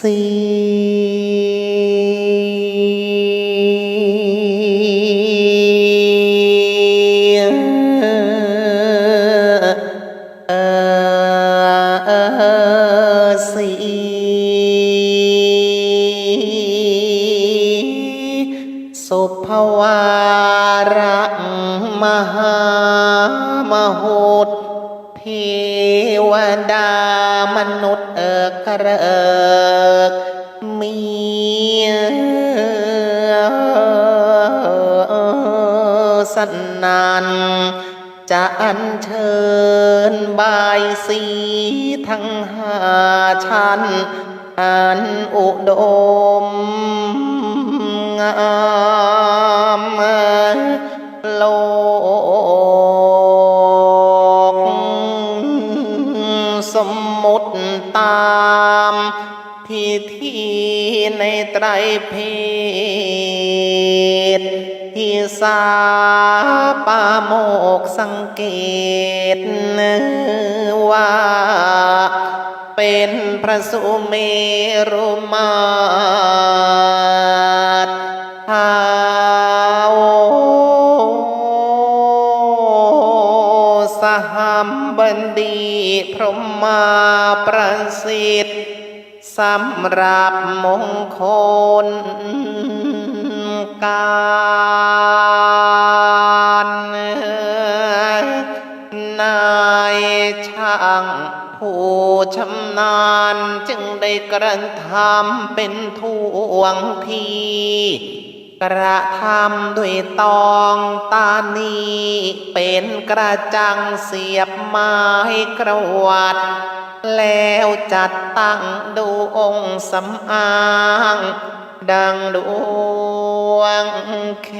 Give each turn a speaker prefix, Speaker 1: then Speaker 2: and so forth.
Speaker 1: สีสุภวาระมหามโหดเพ วดามนุษย์เอกเรกมีสนานจะอัญเชิญบายสีทั้งห้าชั้นอันอุดมงามโล สมมุติตามที่ที่ในไตรเพศที่สาปาโมกสังเกตว่า เป็นพระสุเมรุมา สหัมบันดีพรหมาประสิทธิ์สำหรับมงคลการนายช่างผู้ชำนาญจึงได้กระทำเป็นท่วงที กระทำด้วยตองตานีเป็นกระจังเสียบไม้กระวัด แล้วจัดตั้งดูองค์สำอาง ดังดวงแข